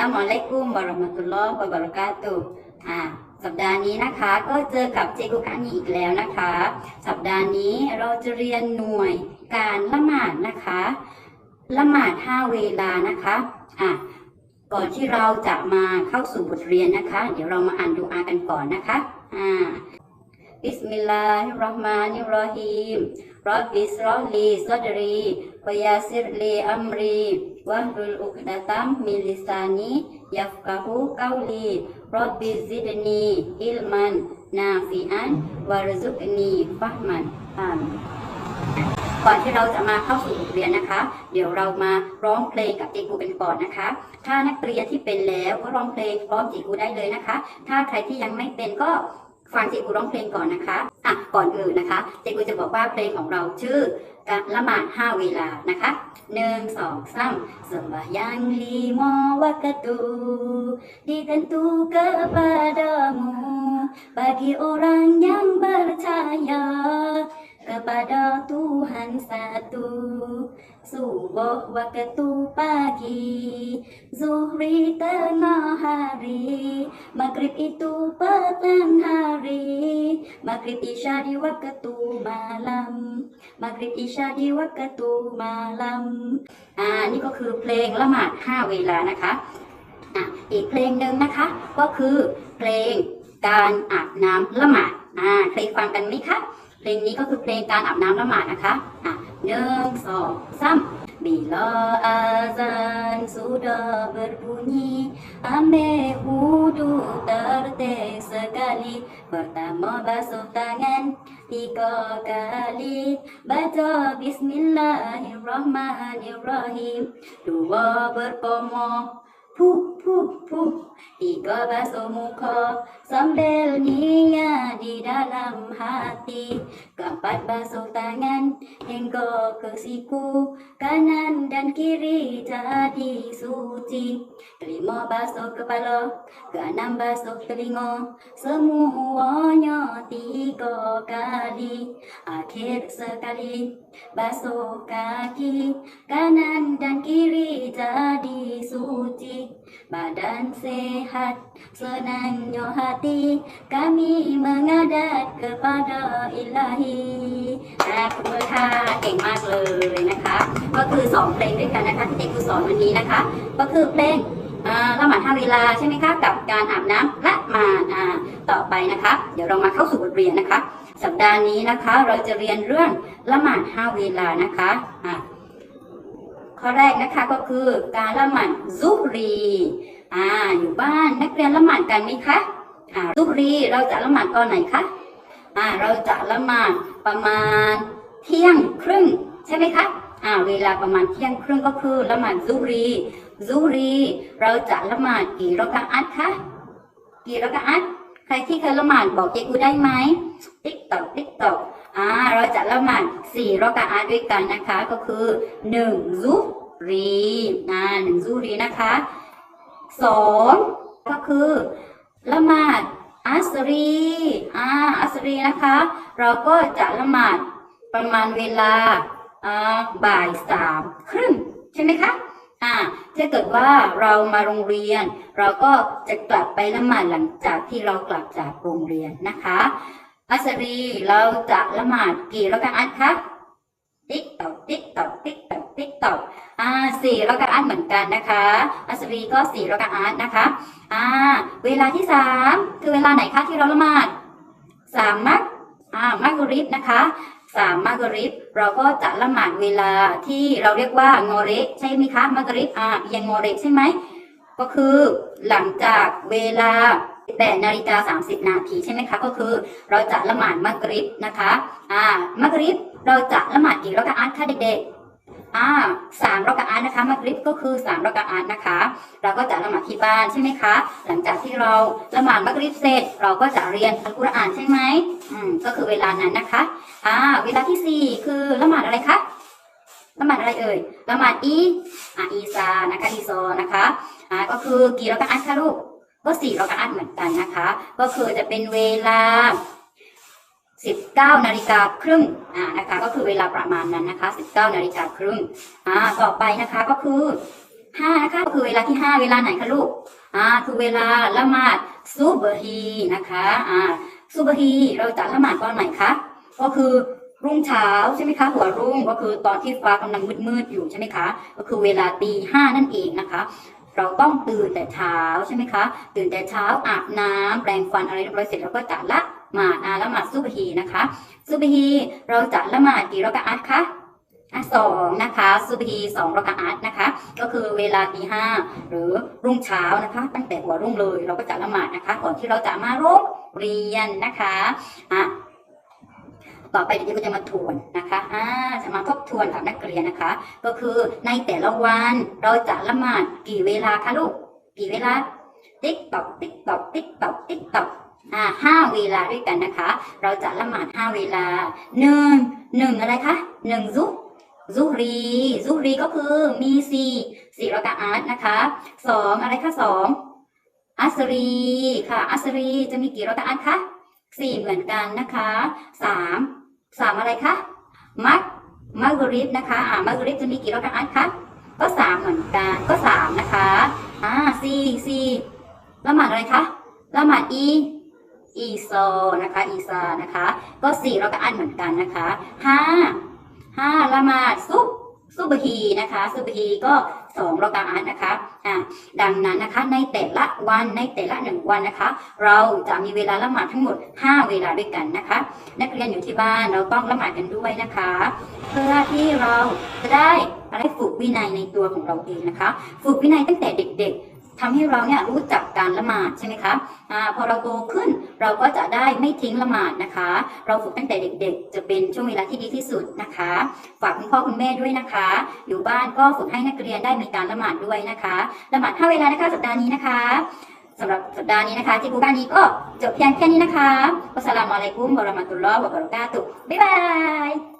ลามุอะลัยกุมวะเราะห์มตุลลอฮ์วบะเราะกาตุอ่าสัปดาห์นี้นะคะ ก็เจอกับเจกุกานีอีกแล้วนะคะ สัปดาห์นี้เราจะเรียนหน่วยการละหมาดนะคะละหมาดห้าเวลานะคะอะก่อนที่เราจะมาเข้าสู่บทเรียนนะคะ เดี๋ยวเรามาอ่านดูอากันก่อนนะคะอ่า บิสมิลลาฮิรราะห์มานิรราะฮีมรับบิสรอลีซัดรีวะยาซิรลีอัมรีวะฮุลอุกดะตัมมิลิซานียัฟกะฮูกาวลีรับบิซิดนีอิลมันนาฟิอันวะรซุกนีฟะมันอามีนก่อนที่เราจะมาเข้าสู่บทเรียนนะคะ เดี๋ยวเรามาร้องเพลงกับจีกูเป็นก่อนนะคะ ถ้านักเรียนที่เป็นแล้วก็ร้องเพลงพร้อมจีกูได้เลยนะคะ ถ้าใครที่ยังไม่เป็นก็ ฟังเจีกูร้องเพลงก่อนนะคะอะก่อนอื่นนะคะ เจกูจะบอกว่าเพลงของเราชื่อการละหมาดห้าเวลานะคะหนึ่งสองสาม Sembahyang lima waktu ditentu kepadamu bagi orang yang percaya kepada Tuhan satu subuh waktu pagi zuhri tengah hari maghrib itu petang hari maghrib isya di waktu malam maghrib isya di waktu malam อ่านี่ก็คือเพลงละหมาดห้าเวลานะคะอะอีกเพลงหนึ่งนะคะ ก็คือเพลงการอาบน้ำละหมาดอ่าเคยฟังกันไหมคะ เพลงนี้ก็คือเพลงการอาบน้ำละหมาดนะคะอะหนึ่งสองสาม Bila azan sudah berbunyi Ambil wudhu tertib sekali Pertama basuh tangan tiga kali Baca Bismillahirrahmanirrahim Dua berkomoh Puh, Tiga basuh muka Sambil niat di dalam hati. Keempat basuh tangan Hingga ke siku. Kanan dan kiri jadi suci. Kelima basuh kepala Keenam basuh telinga. Semuanya tiga kali. Akhir sekali Basuh kaki. Kanan dan kiri jadi suci Badan sehat Senangnya hati Kami mengadat kepada ilahi นะคุณค่ะเก่งมากเลยนะคะ ก็คือสองเพลงด้วยกันนะคะที่เด็กครูสอนวันนี้นะคะ ก็คือเพลงละหมาดห้าเวลาใช่ไหมคะกับการอาบน้ำละหมาดต่อไปนะคะ เดี๋ยวเรามาเข้าสู่บทเรียนนะคะ สัปดาห์นี้นะคะเราจะเรียนเรื่องละหมาดห้าเวลานะคะะ ข้อแรกนะคะก็คือการละหมาดซุรีอ่าอยู่บ้านนักเรียนละหมาดกันไหมคะอ่าซุรีเราจะละหมาดตอนไหนคะอ่าเราจะละหมาดประมาณเที่ยงครึ่งใช่ไหมคะอ่าเวลาประมาณเที่ยงครึ่งก็คือละหมาดซุรีซุรี เราจะละหมาดกี่รอกะอัตคะกี่รอกะอัตใครที่เคยละหมาดบอกเจกูได้ไหมติ๊กตอกติ๊กตอกอ่าเราจะละหมาด สี่รอกะอัตด้วยกันนะคะก็คือหนึ่งซุฮรีอ่าหนึ่งซุฮรีนะคะสองก็คือละหมาดอัสรีอ่าอัสรีนะคะ เราก็จะละหมาดประมาณเวลาอ่าบ่ายสามครึ่งใช่ไหมคะอ่าถ้าเกิดว่าเรามาโรงเรียน เราก็จะกลับไปละหมาดหลังจากที่เรากลับจากโรงเรียนนะคะ อัสรีเราจะละหมาดกี่รอกะอัตคะติ๊กตอกติ๊กตอกติ๊กตอกติ๊กตอกอ่าสี่รากะอัตเหมือนกันนะคะ อัสรีก็สี่รากะอัตนะคะอ่าเวลาที่สามคือเวลาไหนคะที่เราละหมาดสามมักอ่ามักริบนะคะสามมักริบเราก็จะละหมาดเวลาที่เราเรียกว่างอเรใช่ไหมคะมักริบอ่ายังงอเรใช่ไหมก็คือหลังจากเวลา 8นาฬิกา30 นาทีใช่ไหมคะ ก็คือเราจะละหมาดมักริบนะคะอ่ามักริบเราจะละหมาดกี่รากะอัตคะเด็กๆอ่าสามรากะอัตนะคะมักริบก็คือสามรากะอัตนะคะ เราก็จะละหมาดที่บ้านใช่ไหมคะ หลังจากที่เราละหมาดมักริบเสร็จ เราก็จะเรียนอัลกุรอานใช่ไหมอืมก็คือเวลานั้นนะคะอ่าเวลาที่สี่คือละหมาดอะไรคะละหมาดอะไรเอ่ยละหมาดอีอ่าอีซานะคะอีซอนะคะอ่าก็คือกี่รากะอัตคะลูก ก็สี่รากะอัตเหมือนกันนะคะ ก็คือจะเป็นเวลา 19นาฬิกาครึ่งอ่านะคะ ก็คือเวลาประมาณนั้นนะคะ 19นาฬิกาครึ่งอ่าต่อไปนะคะก็คือห้านะคะก็คือเวลาที่ห้าเวลาไหนคะลูกอ่าคือเวลาละหมาดซุบฮีนะคะอ่าซุบฮีเราจะละหมาดตอนไหนคะก็คือรุ่งเช้าใช่ไหมคะหัวรุ่งก็คือตอนที่ฟ้ากำลังมืดๆอยู่ใช่ไหมคะ ก็คือเวลาตีห้านั่นเองนะคะ เราต้องตื่นแต่เช้าใช่ไหมคะ ตื่นแต่เช้าอาบน้ำแปรงฟันอะไรเรียบร้อยเสร็จแล้วก็จะละหมาดอาละหมาดซุบฮีนะคะซุบฮีเราจะละหมาดกี่รอกะอัตคะอะสองนะคะซุบฮีสองรอกะอัตนะคะ ก็คือเวลาตีห้าหรือรุ่งเช้านะคะ ตั้งแต่หัวรุ่งเลยเราก็จะละหมาดนะคะ ก่อนที่เราจะมาโรงเรียนนะคะอะ ต่อไปเดี๋ยวก็จะมาทวนนะคะอ่าจะมาทบทวนกับนักเรียนนะคะ ก็คือในแต่ละวันเราจะละหมาดกี่เวลาคะลูก กี่เวลา ติ๊กตอกติ๊กตอกติ๊กตอกติ๊กตอกอ่าห้าเวลาด้วยกันนะคะ เราจะละหมาดห้าเวลาหนึ่งหนึ่งอะไรคะหนึ่งซุซุรีซุรีก็คือมีสี่สี่รอกะอาตนะคะสองอะไรคะสองอัสรีค่ะ อัสรีจะมีกี่รอกะอาตคะสี่เหมือนกันนะคะสาม สามอะไรคะมักมักริบนะคะอ่ามักริบจะมีกี่รากะอาตคะก็สามเหมือนกันก็สามนะคะอ่าสี่สี่ละหมาดอะไรคะละหมาดอีอีโซนะคะอีซานะคะ ก็สี่เราก็อันเหมือนกันนะคะห้าห้าละหมาดซุป ซุบฮีนะคะซุบฮีก็สองเราก็อันนะคะอ่าดังนั้นนะคะในแต่ละวันในแต่ละหนึ่งวันนะคะ เราจะมีเวลาละหมาดทั้งหมด 5 เวลาด้วยกันนะคะ นักเรียนอยู่ที่บ้านเราต้องละหมาดกันด้วยนะคะ เพื่อที่เราจะได้อะไรฝึกวินัยในตัวของเราเองนะคะ ฝึกวินัยตั้งแต่เด็กๆ ทำให้เราเนี่ยรู้จักการละหมาดใช่ไหมคะอ่าพอเราโตขึ้นเราก็จะได้ไม่ทิ้งละหมาดนะคะ เราฝึกตั้งแต่เด็กๆ จะเป็นช่วงเวลาที่ดีที่สุดนะคะ ฝากคุณพ่อคุณแม่ด้วยนะคะ อยู่บ้านก็ฝึกให้นักเรียนได้มีการละหมาดด้วยนะคะละหมาดห้าเวลานะคะสัปดาห์นี้นะคะสำหรับสัปดาห์นี้นะคะที่บูบ้านนี้ก็จบเพียงแค่นี้นะคะวัสสลามุอะลัยกุมวะเรมะตุลลอฮ์วะบะเราะกาตุบ๊ายบาย